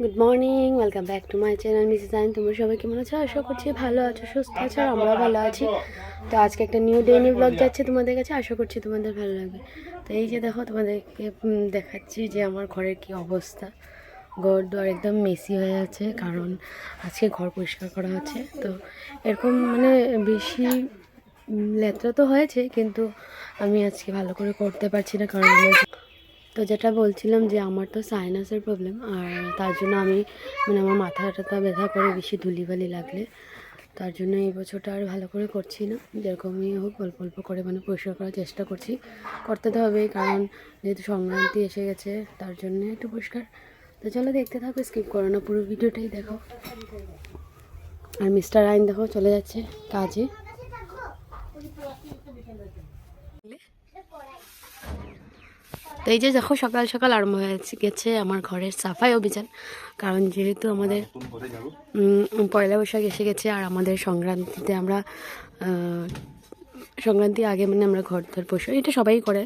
Good morning welcome back to my channel Mrs আইন তোমরা সবাই কেমন আছো? আশা করছি ভালো আছো, সুস্থ আছো আর আমরাও ভালো আছি। তো আজকে একটা নিউ ডে নিউ ব্লগ যাচ্ছে তোমাদের কাছে, আশা করছি তোমাদের ভালো লাগবে। তো এই যে দেখো, তোমাদেরকে দেখাচ্ছি যে আমার ঘরের কি অবস্থা। ঘর দুয়ার একদম মেসি হয়ে আছে, কারণ আজকে ঘর পরিষ্কার করা হচ্ছে। তো এরকম মানে বেশি লেত্রা তো হয়েছে, কিন্তু আমি আজকে ভালো করে করতে পারছি না, কারণ আমার তো যেটা বলছিলাম যে আমার তো সাইনাসের প্রবলেম আর তার জন্য আমি মানে আমার মাথাটা ব্যথা করে বেশি ধুলিবালি লাগলে, তার জন্য এই বছরটা আর ভালো করে করছি না। যেরকমই হোক, অল্প অল্প করে মানে পরিষ্কার করার চেষ্টা করছি। করতে তো হবেই, কারণ যেহেতু সংক্রান্তি এসে গেছে, তার জন্য একটু পরিষ্কার। তো চলো দেখতে থাকো স্কিপ করো না, পুরো ভিডিওটাই দেখো। আর মিস্টার আইন দেখো, চলে যাচ্ছে কাজে। তো এই যে দেখো সকাল সকাল আরম্ভ হয়ে গেছে আমার ঘরের সাফাই অভিযান। কারণ যেহেতু আমাদের পয়লা বৈশাখ এসে গেছে আর আমাদের সংক্রান্তিতে আমরা সংক্রান্তি আগে মানে আমরা ঘর ধর পশু এটা সবাই করে।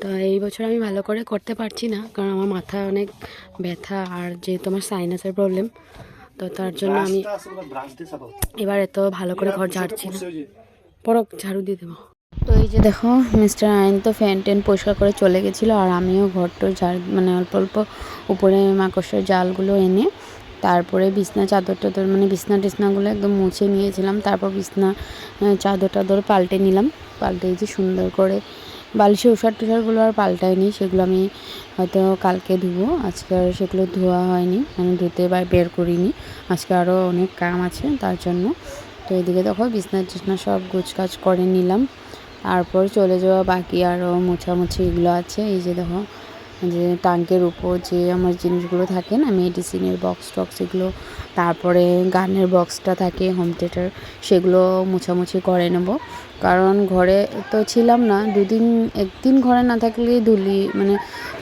তো এই বছর আমি ভালো করে করতে পারছি না কারণ আমার মাথা অনেক ব্যথা আর যেহেতু আমার সাইনাসের প্রবলেম তো তার জন্য আমি এবার এত ভালো করে ঘর ঝাড়ছি না। পরক ঝাড়ু দিয়ে দেবো। এই যে দেখো, মিস্টার আইন তো ফ্যান ট্যান পরিষ্কার করে চলে গেছিল আর আমিও ঘরটো ঝাড় মানে অল্প অল্প উপরে মাকড়সার জালগুলো এনে তারপরে বিছনা চাদর টাদর মানে বিছনা টিছনাগুলো একদম মুছে নিয়েছিলাম। তারপর বিছনা চাদর টাদর পাল্টে নিলাম। পাল্টে যে সুন্দর করে বালিশে উষার টুষারগুলো আর পাল্টাইনি সেগুলো আমি হয়তো কালকে ধুবো। আজকে আর সেগুলো ধোয়া হয়নি মানে ধুতে বা বের করিনি। আজকে আরও অনেক কাম আছে তার জন্য। তো এদিকে দেখো, বিছনা টিছনা সব গুছ গুছকাজ করে নিলাম। তারপর চলে যাওয়া বাকি আরও মোছামুছি এগুলো আছে। এই যে দেখো, যে ট্যাঙ্কের উপর যে আমার জিনিসগুলো থাকে না, মেডিসিনের বক্স টক্স এগুলো, তারপরে গানের বক্সটা থাকে, হোম থিয়েটার, সেগুলো মোছামুছি করে নেব। কারণ ঘরে তো ছিলাম না, দুদিন, একদিন ঘরে না থাকলে ধুলি মানে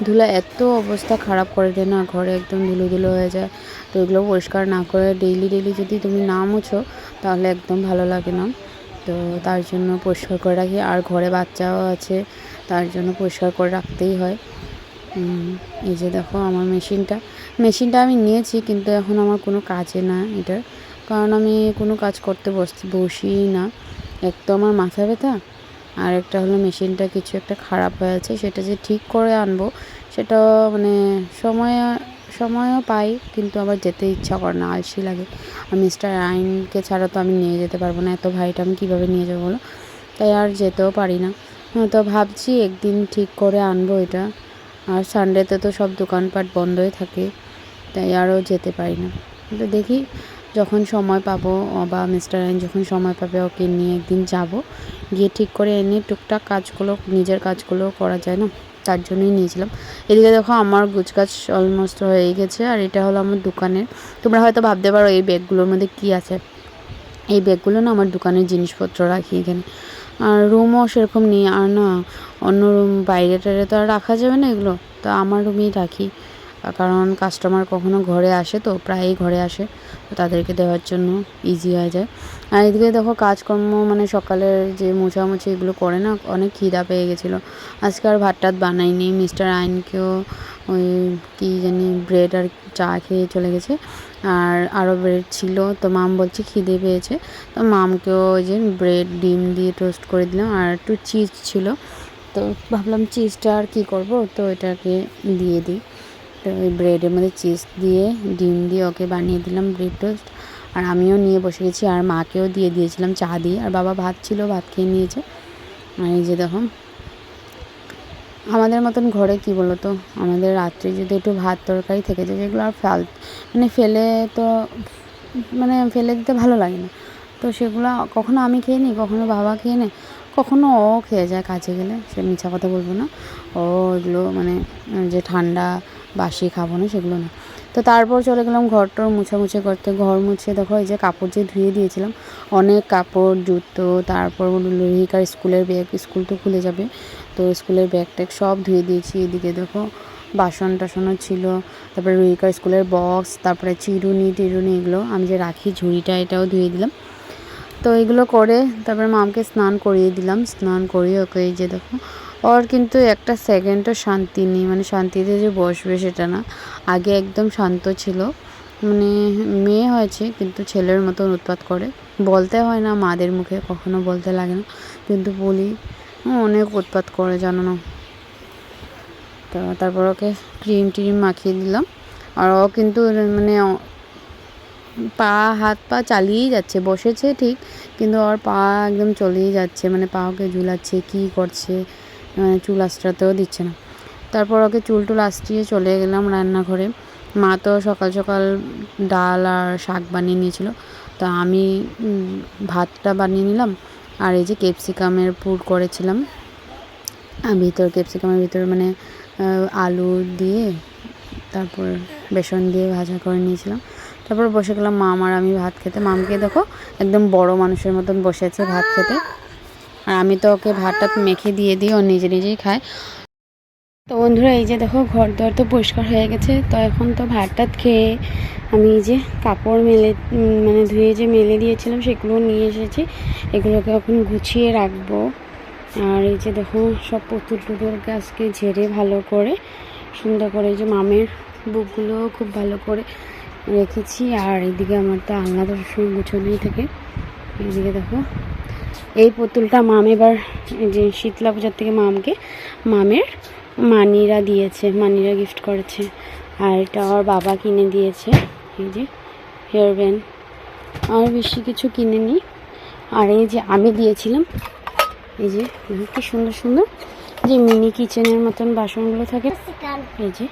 ধুলা এত অবস্থা খারাপ করে দেয় না, ঘরে একদম ধুলো ধুলো হয়ে যায়। তো এগুলো পরিষ্কার না করে ডেইলি ডেইলি যদি তুমি না মুছো, তাহলে একদম ভালো লাগে না। তো তার জন্য পরিষ্কার করে রাখি। আর ঘরে বাচ্চাও আছে, তার জন্য পরিষ্কার করে রাখতেই হয়। এই যে দেখো আমার মেশিনটা। মেশিনটা আমি নিয়েছি, কিন্তু এখন আমার কোনো কাজে না এটার। কারণ আমি কোনো কাজ করতে বস বসি না। এক তো আমার মাথা ব্যথা, আর একটা হলো মেশিনটা কিছু একটা খারাপ হয়েছে সেটা যে ঠিক করে আনব সেটা মানে সময় সময়ও পাই কিন্তু আবার যেতে ইচ্ছা করে না আলসি লাগে। আর মিস্টার আইনকে ছাড়া তো আমি নিয়ে যেতে পারব না এত ভাইটা আমি কীভাবে নিয়ে যাব বলো? তাই আর যেতেও পারি না। হ্যাঁ, তো ভাবছি একদিন ঠিক করে আনব এটা। আর সানডেতে তো সব দোকানপাট বন্ধই থাকে তাই আরও যেতে পারি না। তো দেখি যখন সময় পাবো বা মিস্টার আইন যখন সময় পাবে ওকে নিয়ে একদিন যাব। গিয়ে ঠিক করে এনে টুকটাক কাজগুলো নিজের কাজগুলো করা যায় না? তার জন্যই নিয়েছিলাম। এদিকে দেখো আমার গুছগাছ অলমোস্ট হয়ে গেছে আর এটা হলো আমার দোকানের। তোমরা হয়তো ভাবতে পারো এই ব্যাগগুলোর মধ্যে কি আছে। এই ব্যাগগুলো না আমার দোকানের জিনিসপত্র রাখি এখানে। আর রুমও সেরকম নেই। আর না, অন্য রুম বাইরে টাইরে তো আর রাখা যাবে না এগুলো। তো আমার রুমেই রাখি। কারণ কাস্টমার কখনো ঘরে আসে তো, প্রায়ই ঘরে আসে, তো তাদেরকে দেওয়ার জন্য ইজি হয়ে যায়। আর এদিকে দেখো কাজকর্ম মানে সকালের যে মোছামুছি এগুলো করে না, অনেক খিদা পেয়ে গেছিল। আজকে আর ভাত টাত বানাইনি মিস্টার আইনকেও ওই কী জানি ব্রেড আর চা খেয়ে চলে গেছে। আর আরও ব্রেড ছিল, তো মাম বলছে খিদে পেয়েছে, তো মামকেও ওই যে ব্রেড ডিম দিয়ে টোস্ট করে দিলাম, আর একটু চিজ ছিল। তো ভাবলাম চিজটা আর কী করব, তো এটাকে দিয়ে দিই। তো ওই ব্রেডের মধ্যে চিজ দিয়ে, ডিম দিয়ে ওকে বানিয়ে দিলাম ব্রেড টোস্ট আর আমিও নিয়ে বসে গেছি, আর মাকেও দিয়ে দিয়েছিলাম চা দিয়ে। আর বাবা ভাত ছিল, ভাত খেয়ে নিয়েছে। আর এই যে দেখো, আমাদের মতন ঘরে কি বলো তো আমাদের রাত্রে যদি একটু ভাত তরকারি থেকে যায়, যেগুলো আর ফাল মানে ফেলে তো মানে ফেলে দিতে ভালো লাগে না। তো সেগুলো কখনো আমি খেয়ে নিই, কখনো বাবা খেয়ে নেয়, কখনো ও খেয়ে যায় কাছে গেলে, সে মিছা কথা বলব না। ও এগুলো মানে যে ঠান্ডা বাসি খাব না, সেগুলো না। তো তারপর চলে গেলাম ঘরটর মুছামুছি করতে। ঘর মুছে দেখো এই যে কাপড় যে ধুয়ে দিয়েছিলাম, অনেক কাপড়, জুতো, তারপর রোহিকার স্কুলের ব্যাগ, স্কুল তো খুলে যাবে। তো স্কুলের ব্যাগ ট্যাগ সব ধুয়ে দিয়েছি। এদিকে দেখো বাসন টাসনও ছিল, তারপরে রুহিকার স্কুলের বক্স, তারপরে চিরুনি, টিরুনি এগুলো। আমি যে রাখি ঝুড়িটা, এটাও ধুয়ে দিলাম। তো এগুলো করে তারপরে মামকে স্নান করিয়ে দিলাম। স্নান করিয়ে ওকে এই যে দেখো ওর কিন্তু একটা সেকেন্ডও শান্তি নেই। মানে শান্তিতে যে বসবে সেটা না। আগে একদম শান্ত ছিল। মানে মেয়ে হয়েছে, কিন্তু ছেলের মতন উৎপাত করে। বলতে হয় না মাদের মুখে, কখনো বলতে লাগে না। কিন্তু বলি অনেক উৎপাত করে, জানো না। তো তারপর ওকে ক্রিম টিম মাখিয়ে দিলাম। আর ও কিন্তু মানে পা, হাত, পা চালিয়েই যাচ্ছে। বসেছে ঠিক, কিন্তু ওর পা একদম চলেই যাচ্ছে। মানে পা ওকে ঝুলাচ্ছে, কী করছে চুল আঁচড়াতেও দিচ্ছে না। তারপর ওকে চুল টুল আঁচড়িয়ে চলে গেলাম রান্নাঘরে। মা তো সকাল সকাল ডাল আর শাক বানিয়ে নিয়েছিল। তো আমি ভাতটা বানিয়ে নিলাম আর এই যে ক্যাপসিকামের পুর করেছিলাম। ভিতর ক্যাপসিকামের ভিতর মানে আলু দিয়ে, তারপর বেসন দিয়ে ভাজা করে নিয়েছিলাম। তারপর বসে গেলাম মাম আর আমি ভাত খেতে। মামকে দেখো, একদম বড় মানুষের মতন বসে আছে ভাত খেতে। আর আমি তো ওকে ভাতটা মেখে দিয়ে দিই, ও নিজে নিজেই খায়। তো বন্ধুরা, এই যে দেখো ঘর দর তো পরিষ্কার হয়ে গেছে। তো এখন তো ভাত টাত খেয়ে আমি যে কাপড় মেলে মানে ধুয়ে যে মেলে দিয়েছিলাম, সেগুলো নিয়ে এসেছি। এগুলোকে এখন গুছিয়ে রাখব। আর এই যে দেখো, সব পুতুল টুতুলকে আজকে ঝেড়ে ভালো করে, সুন্দর করে যে মামের বুকগুলো খুব ভালো করে রেখেছি। আর এদিকে আমার তো আলনা তো সবসময় গুছোনোই থাকে। এইদিকে দেখো এই পুতুলটা মাম এবার যে শীতলা পূজার থেকে মামকে, মামের মানিরা দিয়েছে, মানিরা গিফট করেছে। আর এটা ওর বাবা কিনে দিয়েছে, এই যে হেয়ার ব্যান্ড আর বেশি কিছু কিনে নিই আর এই যে আমি দিয়েছিলাম, এই যে, কি সুন্দর সুন্দর, যে মিনি কিচেনের মতন বাসনগুলো থাকে, এই যে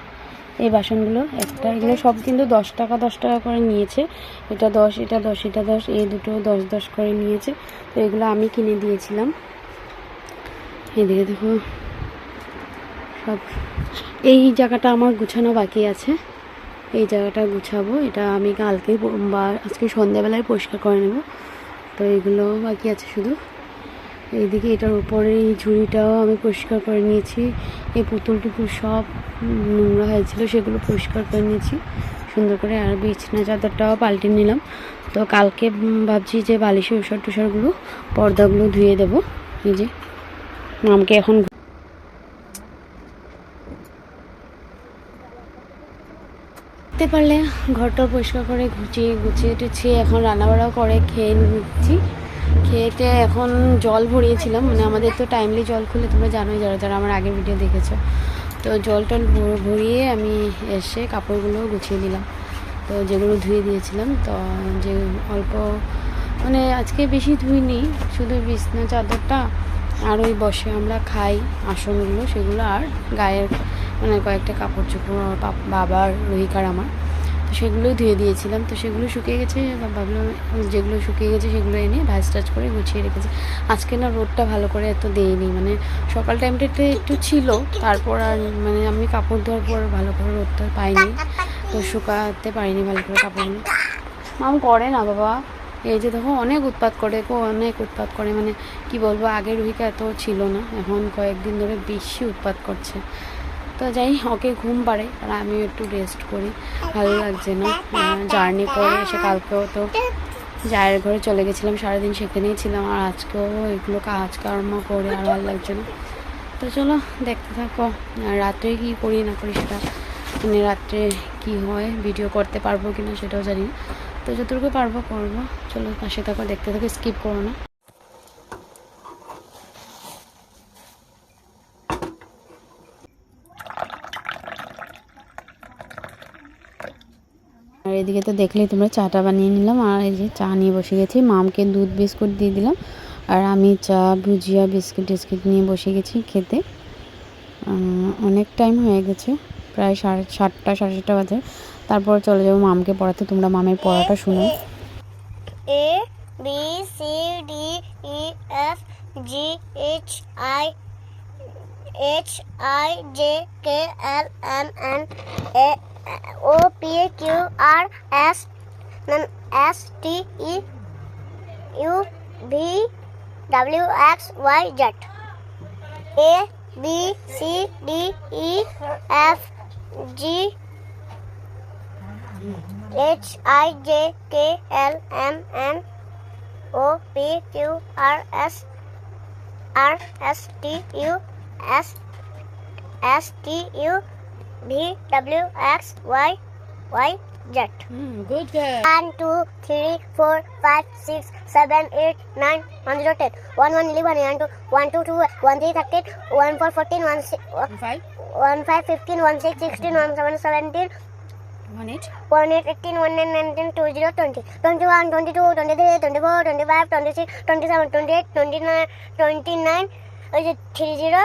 এই বাসনগুলো, একটা, এগুলো সব কিন্তু দশ টাকা দশ টাকা করে নিয়েছে। এটা দশ এটা দশ এটা দশ, এই দুটো দশ দশ করে নিয়েছে। তো এগুলো আমি কিনে দিয়েছিলাম। এদিকে দেখো, সব, এই জায়গাটা আমার গুছানো বাকি আছে। এই জায়গাটা গুছাবো, এটা আমি কালকে বা আজকে সন্ধ্যাবেলায় পরিষ্কার করে নেব। তো এগুলো বাকি আছে শুধু। এইদিকে এটার উপরে এই ঝুড়িটাও আমি পরিষ্কার করে নিয়েছি। এই পুতুল টুতুল সব নোংরা হয়েছিল সেগুলো পরিষ্কার করে নিয়েছি। সুন্দর করে আর বিছনা চাদরটাও পাল্টে নিলাম। তো কালকে ভাবছি যে বালিশের উষার টুষারগুলো পর্দাগুলো ধুয়ে দেবো। এই যে, মামকে এখন পারলে ঘরটা পরিষ্কার করে গুছিয়ে গুছিয়ে টুছিয়ে এখন রান্নাবাড়াও করে খেয়ে নিচ্ছি। খেয়েতে এখন জল ভরিয়েছিলাম মানে আমাদের তো টাইমলি জল খুলে তোমরা জানোই যারা যারা আমার আগের ভিডিও দেখেছ। তো জল টল ভর- ভরিয়ে আমি এসে কাপড়গুলো গুছিয়ে দিলাম তো যেগুলো ধুয়ে দিয়েছিলাম, তো যে অল্প মানে আজকে বেশি ধুইনি শুধু বিছনা চাদরটা আর ওই বসে আমরা খাই আসনগুলো, সেগুলো আর গায়ের মানে কয়েকটা কাপড় চোপড় বাবার রোহিকার আমার। তো সেগুলোই ধুয়ে দিয়েছিলাম। তো সেগুলো শুকিয়ে গেছে ভাবলাম যেগুলো শুকিয়ে গেছে সেগুলো এনে ভাজ টাজ করে গুছিয়ে রেখেছি। আজকে না রোদটা ভালো করে এত দেয়নি মানে সকাল টাইমটাতে একটু ছিল, তারপর আর মানে আমি কাপড় ধোয়ার পর ভালো করে রোদটা পাইনি। তো শুকাতে পারিনি ভালো করে কাপড়গুলো। মাম করে না বাবা, এই যে দেখো অনেক উৎপাত করে গো, অনেক উৎপাত করে মানে কি বলব, আগে রুহিকা এত ছিল না, এখন কয়েকদিন ধরে বেশি উৎপাত করছে। তো যাই, ওকে ঘুম পাড়ে আর আমিও একটু রেস্ট করি। ভালো লাগছে না জার্নি করে এসে কালকেও তো জায়ের ঘরে চলে গেছিলাম, সারাদিন সেখানেই ছিলাম, আর আজকেও এগুলো কাজকর্ম করে আর ভালো লাগছে না। তো চলো, দেখতে থাকো রাত্রে কি করি না করি সেটা মানে রাত্রে কি হয় ভিডিও করতে পারব কি না সেটাও জানি তো যতটুকু পারব করব, চলো পাশে থাকো, দেখতে থাকো স্কিপ করো না। এদিকে তো দেখলেই তোমরা চাটা বানিয়ে নিলাম আর এই যে চা নিয়ে বসে গেছি। মামকে দুধ বিস্কুট দিয়ে দিলাম আর আমি চা, ভুজিয়া, বিস্কুট টিস্কুট নিয়ে বসে গেছি খেতে। অনেক টাইম হয়ে গেছে, প্রায় সাড়ে সাতটা সাড়ে সাতটা বাজে। তারপর চলে যাব মামকে পড়াতে, তোমরা মামের পড়াটা শুনো। A, B, C, D E F, G, H, I H, I, J, K, L, M, N, A O P Q R S S T E U V W X Y Z. A B C D E F G H I J K L M N. O P Q R S R S T U S S T U V W X Y Y Z good one two three four five six seven eight nine one zero ten one one eleven one two one two two one three thirteen one four fourteen one one five fifteen one six sixteen one seven one. One eight. One eight eighteen, one nine nineteen, two zero twenty, twenty one, twenty two, twenty three, twenty four, twenty five, twenty six, twenty seven, twenty eight, twenty nine, twenty nine, three zero.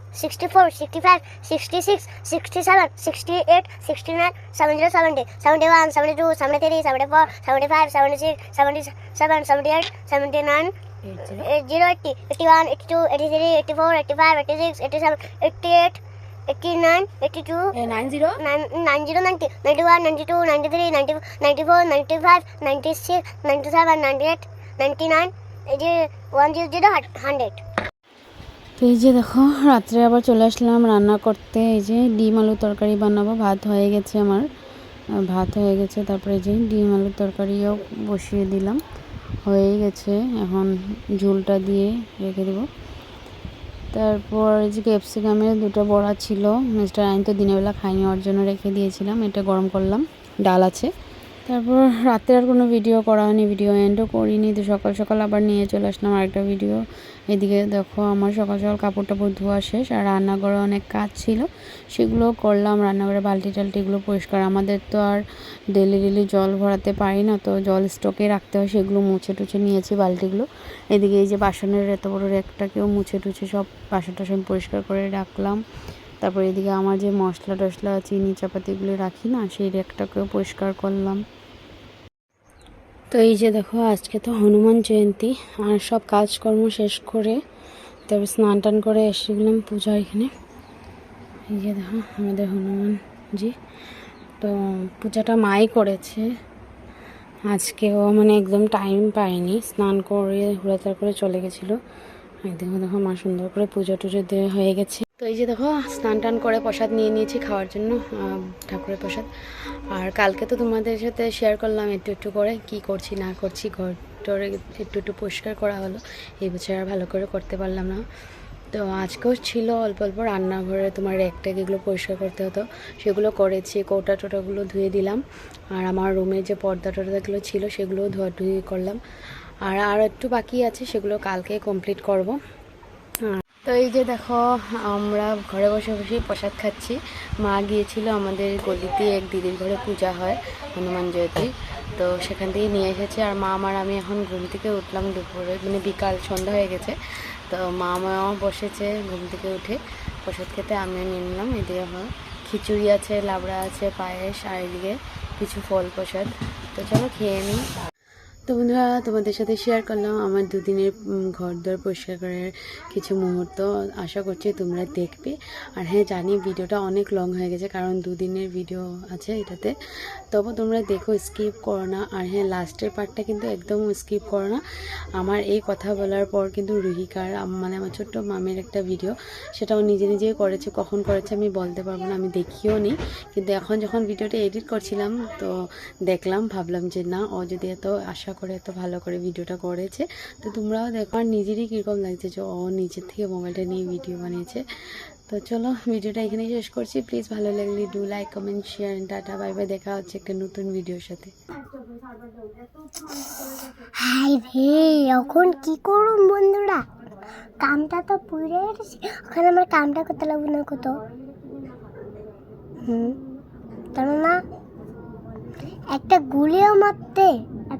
64, 65, 66, 67, 68, 69, 70, 70, 71, 72, 73, 74, 75, 76, 77, 78, 79, 80, 81, 82, 83, 84, 85, 86, 87, 88, 89, 82, eh, uh, 90, 90, 90, 91, 92, 93, 94, 94, 95, 96, 97, 98, 99, 100. তো এই যে দেখো, রাত্রে আবার চলে আসলাম রান্না করতে। এই যে ডিম আলু তরকারি বানাবো, ভাত হয়ে গেছে আমার। ভাত হয়ে গেছে, তারপরে এই যে ডিম আলুর তরকারিও বসিয়ে দিলাম। হয়েই গেছে, এখন ঝোলটা দিয়ে রেখে দেবো। তারপর এই যে ক্যাপসিকামের দুটো বড়া ছিল, মিস্টার আইন তো দিনের বেলা খাইনি, ওর জন্য রেখে দিয়েছিলাম, এটা গরম করলাম। ডাল আছে। তারপর রাতে আর কোনো ভিডিও করা হয়নি ভিডিও এন্ডও করিনি। তো সকাল সকাল আবার নিয়ে চলে আসলাম আরেকটা ভিডিও এদিকে দেখো আমার সকাল সকাল কাপড় টাপড় ধোয়া শেষ আর রান্নাঘরে অনেক কাজ ছিল। সেগুলো করলাম, রান্নাঘরে বালতি টালতিগুলো পরিষ্কার। আমাদের তো আর ডেলি ডেলি জল ভরাতে পারি না, তো জল স্টকে রাখতে হয়, সেগুলো মুছে টুছে নিয়েছি বালতিগুলো। এদিকে এই যে বাসনের এত বড় রেকটাকেও মুছে টুছে সব বাসন টাসন পরিষ্কার করে রাখলাম। তারপর এদিকে আমার যে মশলা টশলা চিনি চাপাতিগুলো রাখি না, সেই রেকটাকেও পরিষ্কার করলাম। তো এই যে দেখো, আজকে তো হনুমান জয়ন্তী, আর সব কাজকর্ম শেষ করে তারপর স্নান টান করে এসে গেলাম পূজা এখানে। এই যে দেখো, আমাদের হনুমানজি। তো পূজাটা মাই করেছে। আজকেও মানে একদম টাইম পায়নি স্নান করে হুড়াতার করে চলে গেছিল। একদম দেখো, মা সুন্দর করে পুজো টুজো দেওয়া হয়ে গেছে। তো এই যে দেখো, স্নান টান করে প্রসাদ নিয়ে নিয়েছি খাওয়ার জন্য ঠাকুরের প্রসাদ। আর কালকে তো তোমাদের সাথে শেয়ার করলাম একটু একটু করে, কি করছি, না করছি ঘর টরে একটু একটু পরিষ্কার করা হলো। এই বছর আর ভালো করে করতে পারলাম না। তো আজকেও ছিল অল্প অল্প রান্নাঘরে তোমার র্যাকটা এগুলো পরিষ্কার করতে হতো। সেগুলো করেছি, কৌটা টোটাগুলো ধুয়ে দিলাম। আর আমার রুমে যে পর্দা টর্দাগুলো ছিল, সেগুলোও ধোয়াধুয়ি করলাম। আর আর একটু বাকি আছে, সেগুলো কালকে কমপ্লিট করব। তো এই যে দেখো, আমরা ঘরে বসে বসেই প্রসাদ খাচ্ছি। মা গিয়েছিল আমাদের গলিতে, এক দিদির ঘরে পূজা হয়, হনুমান জয়ন্তী। তো সেখান থেকে নিয়ে এসেছে, আর মা আমার, আমি এখন ঘুম থেকে উঠলাম দুপুরে মানে বিকাল, সন্ধ্যা হয়ে গেছে। তো মা আমাও বসেছে ঘুম থেকে উঠে, প্রসাদ খেতে আমিও নিয়ে নিলাম, এদিকে খিচুড়ি আছে, লাবড়া আছে, পায়েস, আর এদিকে কিছু ফল প্রসাদ। তো চলো খেয়ে নিই। তো বন্ধুরা, তোমাদের সাথে শেয়ার করলাম আমার দুদিনের ঘর দর পরিষ্কার করার কিছু মুহূর্ত। আশা করছি তোমরা দেখবে। আর হ্যাঁ জানি ভিডিওটা অনেক লং হয়ে গেছে, কারণ দুদিনের ভিডিও আছে এটাতে। তবু তোমরা দেখো স্কিপ করো না। আর হ্যাঁ লাস্টের পার্টটা কিন্তু একদম স্কিপ করো না। আমার এই কথা বলার পর কিন্তু রুহিকার মানে আমার ছোট্ট মামের একটা ভিডিও সেটাও নিজে নিজেই করেছে। কখন করেছে আমি বলতে পারব না, আমি দেখিও নি। কিন্তু এখন যখন ভিডিওটা এডিট করছিলাম, তো দেখলাম, ভাবলাম যে না, ও যদি এত আশা করে, এত ভালো করে ভিডিওটা করেছে। তো তোমরাও দেখো, আর নিজেরই কীরকম লাগছে যে ও নিজের থেকে মোবাইলটা নিয়ে ভিডিও বানিয়েছে। তো চলো, ভিডিওটা এখানেই শেষ করছি। প্লিজ ভালো লাগলে do like comment share tata bye bye দেখা হচ্ছে একটা নতুন ভিডিওর সাথে। হাই রে, এখন কি করুন বন্ধুরা? কামটা তো গেছে। ওখানে আমার কামটা করতে লাগবে না কত? হুম? জানো না একটা গুলিও মারতে